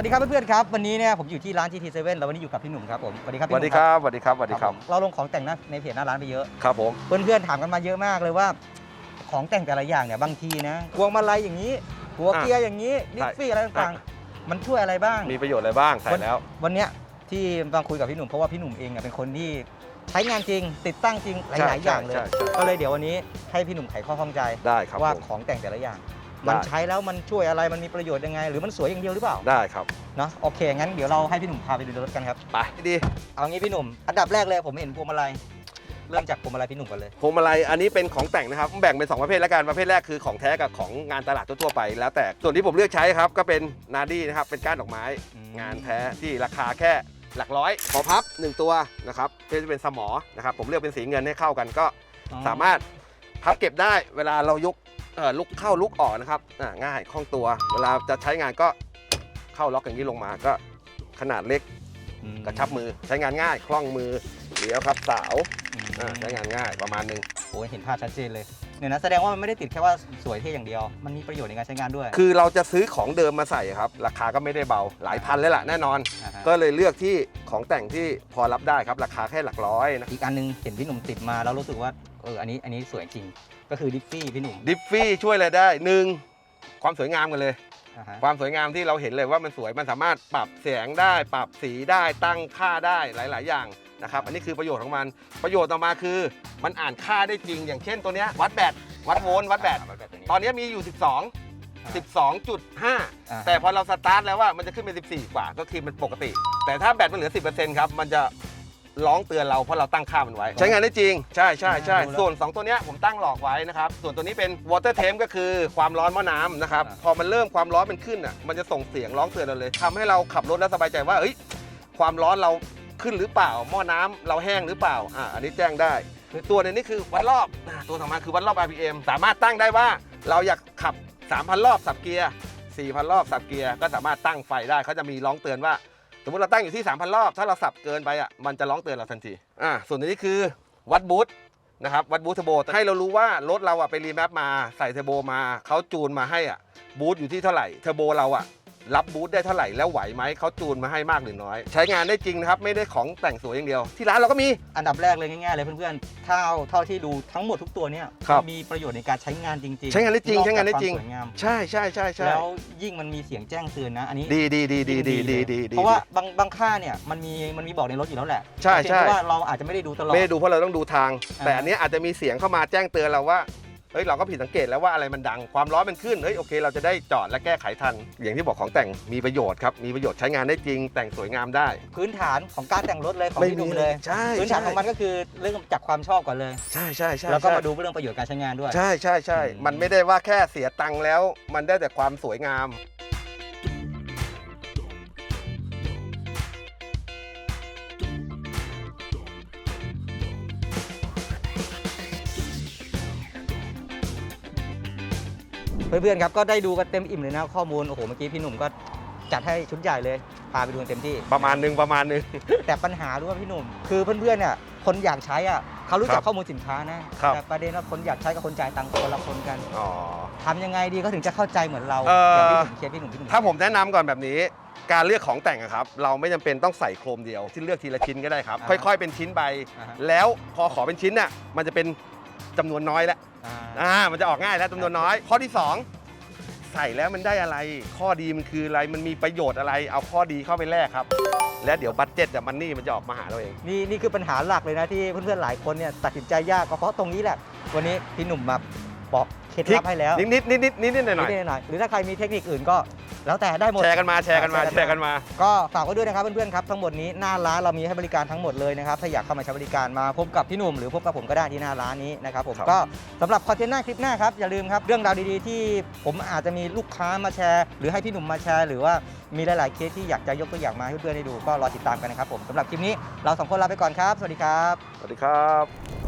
วัสดีครับเพื่อนๆครับวันนี้เนี่ยผมอยู่ที่ร้าน GT7 แล้ววันนี้อยู่กับพี่หนุ่มครับผมสวัสดีครับสพี่หวัสนุ่ดีมครับสวัสดีครับสวัสดีครับผมเราลงของแต่งหน้าในเพจหน้าร้านไปเยอะ ครับผม เพื่อนๆถามกันมาเยอะมากเลยว่า ของแต่งแต่ละอย่างเนี่ยบางทีนะพวงมาลัยอย่างนี้ หัวเกียร์อย่างนี้ดิฟฟี่อะไรต่างๆมันช่วยอะไรบ้าง มีประโยชน์อะไรบ้างใส่แล้ว วันเนี้ยที่มาคุยกับพี่หนุ่มเพราะว่าพี่หนุ่มเองเนี่ยเป็นคนที่ใช้งานจริง ติดตั้งจริงหใช่ลายๆอย่างเลยใช่ใช่ ก็เลยเดี๋ยววันนี้ให้พี่หนุ่มไขข้อข้องใจได้ครับว่าผมของแต่งแต่ละอย่างได้ มันใช้แล้วมันช่วยอะไรมันมีประโยชน์ยังไง หรือมันสวยอย่างเดียวหรือเปล่าได้ครับเนาะโอเคงั้นเดี๋ยวเราให้พี่หนุ่มพาไปดูรถกันครับไปดีเอางี้พี่หนุ่มอันดับแรกเลยผมเห็นพวงมาลัยเริ่มจากพวงมาลัยพี่หนุ่มก่อนเลยพวงมาลัยอันนี้เป็นของแต่งนะครับแบ่งเป็น 2 ประเภทแล้วกันประเภทแรกคือของแท้กับของงานตลาดทั่วๆไป แล้วแต่ส่วนที่ผมเลือกใช้ครับก็เป็นนาดี้นะครับเป็นก้านดอกไม้อืมงานแท้ที่ราคาแค่หลักร้อยขอพับ 1 ตัวนะครับเป็นเป็นสมอนะครับผมเลือกเป็นสีเงินให้เข้ากันก็สามารถพับเก็บได้เวลาเรายกเอ่อ ลุกเข้าลุกออกนะครับอ่าง่ายคล่องตัว เวลาจะใช้งานก็เข้าล็อกอย่างนี้ลงมาก็ขนาดเล็กอืมกระชับมือใช้งานง่ายคล่องมือเดี๋ยวครับสาวอืมอ่าใช้งานง่ายประมาณหนึงโอ้ยเห็นภาพชัดเจนเลยเนี่ยนะแสดงว่ามันไม่ได้ติดแค่ว่าสวยเท่อย่างเดียว มันมีประโยชน์ในการใช้งานด้วย คือเราจะซื้อของเดิมมาใส่ครับ ราคาก็ไม่ได้เบาหลายพันเลยล่ะแน่นอนนะฮะก็เลยเลือกที่ของแต่งที่พอรับได้ครับ ราคาแค่หลักร้อยนะอีกอันหนึงเห็นพี่หนุ่มติดมาแล้วรู้สึกว่า เอออันนี้อันนี้สวยจริงก็คือดิฟฟี่พี่หนุ่มดิฟฟี่ช่วยอะไรได้หนึ่งความสวยงามกันเลย อ่าฮะความสวยงามที่เราเห็นเลยว่ามันสวยมันสามารถปรับแสงได้ปรับสีได้ตั้งค่าได้หลาย ๆ อย่างนะครับอันนี้คือประโยชน์ของมันประโยชน์ต่อมาคือ มันอ่านค่าได้จริง อย่างเช่นตัวเนี้ยวัดแบตวัดโวลต์วัดแบตวัดแบตตัวนี้ ตอนนี้มีอยู่ 12 12.5อ่าแต่พอเราสตาร์ทแล้วว่ามันจะขึ้นเป็น 14 กว่าก็คือมันปกติ แต่ถ้าแบตมันเหลือ 10%ครับมันจะ ร้องเตือนเราเพราะเราตั้งค่ามันไว้ ใช้งานได้จริง ใช่ใช่ใช่ดูแล้วส่วน 2 ตัวเนี้ยผมตั้งหลอกไว้นะครับ ส่วนตัวนี้เป็น water temp ก็คือความร้อนหม้อน้ำนะครับ พอมันเริ่มความร้อนมันขึ้นอะมันจะส่งเสียงร้องเตือนเราเลยทำให้เราขับรถแล้วสบายใจว่าเอ้ยความร้อนเราขึ้นหรือเปล่า หม้อน้ำเราแห้งหรือเปล่าอ่าอันนี้แจ้งได้ตัวในนี้คือวัดรอบอ่าตัวต่อมาคือวัดรอบ RPM สามารถตั้งได้ว่าเราอยากขับ 3,000 รอบสับเกียร์4,000 รอบสับเกียร์ก็สามารถตั้งไฟได้เขาจะมีร้องเตือนว่า สมมติเราตั้งอยู่ที่ 3,000 รอบ ถ้าเราสับเกินไปอะมันจะร้องเตือนเราทันทีอ่าส่วนนนี้คือวัดบูทนะครับวัดบูทเทอร์โบให้เรารู้ว่ารถเราอะไปรีแมปมาใส่เทอร์โบมาเขาจูนมาให้อะบูทอยู่ที่เท่าไหร่เทอร์โบเราอะ รับบูทได้เท่าไหร่แล้วไหวไหมเขาจูนมาให้มากหรือน้อย ใช้งานได้จริงนะครับ ไม่ได้ของแต่งสวยอย่างเดียว ที่ร้านเราก็มี อันดับแรกเลยง่ายๆเลยเพื่อนๆเท่าเท่าที่ดูทั้งหมดทุกตัวเนี่ยครับ มีประโยชน์ในการใช้งานจริงๆใช้งานได้จริงอกใช้งานได้จริงควมสวยงามใช่ใช่ใช่ใช่แล้วยิ่งมันมีเสียงแจ้งเตือนนะอันนี้ดีดีดีดีดีดีดีดี เพราะว่าบางบางค่าเนี่ยมันมีมันมีบอกในรถอยู่แล้วแหละใช่แต่เพียงใช่แค่ว่าเราอาจจะไม่ได้ดูตลอด ไม่ได้ดูเพราะเราต้องดูทาง อ่า แต่อันเนี้ยอาจจะมีเสียงเข้ามาแจ้งเตือนเราว่า เฮ้ยเราก็ผิดสังเกตแล้วว่าอะไรมันดังความร้อนมันขึ้นเฮ้ยโอเค เราจะได้จอดและแก้ไขทัน อย่างที่บอกของแต่งมีประโยชน์ครับมีประโยชน์ใช้งานได้จริง แต่งสวยงามได้ พื้นฐานของการแต่งรถเลยของพี่หนุ่มเลย ใช่พื้นฐานของมันก็คือเรื่องจากความชอบก่อนเลย ใช่ใช่ใช่แล้วก็ใช่มาดูเรื่องประโยชน์การใช้งานด้วย ใช่ใช่ใช่อืมมันไม่ได้ว่าแค่เสียตังค์แล้ว มันได้แต่ความสวยงาม เพื่อนๆครับก็ได้ดูกันเต็มอิ่มเลยนะข้อมูลโอ้โหเมื่อกี้พี่หนุ่มก็จัดให้ชุดใหญ่เลยพาไปดูกันเต็มที่ ประมาณหนึงประมาณหนึง แต่ปัญหารู้ว่าพี่หนุ่ม คือเพื่อนๆเนี่ยคนอยากใช้อะเขารู้จัครักบข้อมูลสินค้านะครับ แต่ประเด็นว่าคนอยากใช้กับคนจ่ายตังค์คนละคนกันอ๋อ ทำยังไงดีเขาถึงจะเข้าใจเหมือนเราเอ่อออ ย่างที่ผมเคสพี่หนุ่มพี่หนุ่มถ้าผมแนะนำก่อนแบบนี้ การเลือกของแต่งอะครับ เราไม่จำเป็นต้องใส่โครมเดียว ที่เลือกทีละชิ้นก็ได้ครับอ่าค่อยๆ เป็นชิ้นไป อ่าฮะ แล้วพอขอเป็นชิ้นน่ะมันจะเป็น จำนวนน้อยแล้วอ่าอ่ามันจะออกง่ายแล้วจำนวนน้อย ข้อที่ 2 ใส่แล้วมันได้อะไร ข้อดีมันคืออะไรมันมีประโยชน์อะไร เอาข้อดีเข้าไปแลกครับ และเดี๋ยวบัตเจ็ตกับมันนี่มันจะออกมาหาเราเอง นี่นี่คือปัญหาหลักเลยนะที่เพื่อนๆหลายคนเนี่ยตัดสินใจยากก็เพราะตรงนี้แหละ วันนี้พี่หนุ่มมาบอกเคล็ดลับให้แล้วนิดนิดนิดนิดนิดนิดหน่อยหน่อยนิดๆหน่อยๆหรือถ้าใครมีเทคนิคอื่นก็ แล้วแต่ได้หมด แชร์กันมาแชร์กันมาแชร์กันมา ก็ฝากไว้ด้วยนะครับเพื่อนๆครับทั้งหมดนี้หน้าร้านเรามีให้บริการทั้งหมดเลยนะครับถ้าอยากเข้ามาใช้บริการมาพบกับพี่หนุ่มหรือพบกับผมก็ได้ที่หน้าร้านนี้นะครับผมครับ ก็สำหรับคอนเทนต์หน้าคลิปหน้าครับอย่าลืมครับเรื่องราวดีๆ ที่ผมอาจจะมีลูกค้ามาแชร์ หรือให้พี่หนุ่มมาแชร์ หรือว่ามีหลายๆเคสที่อยากจะยกตัวอย่างมาให้เพื่อนๆได้ดูก็รอติดตามกันนะครับผมสำหรับคลิปนี้เราสองคนลาไปก่อนครับสวัสดีครับ สวัสดีครับ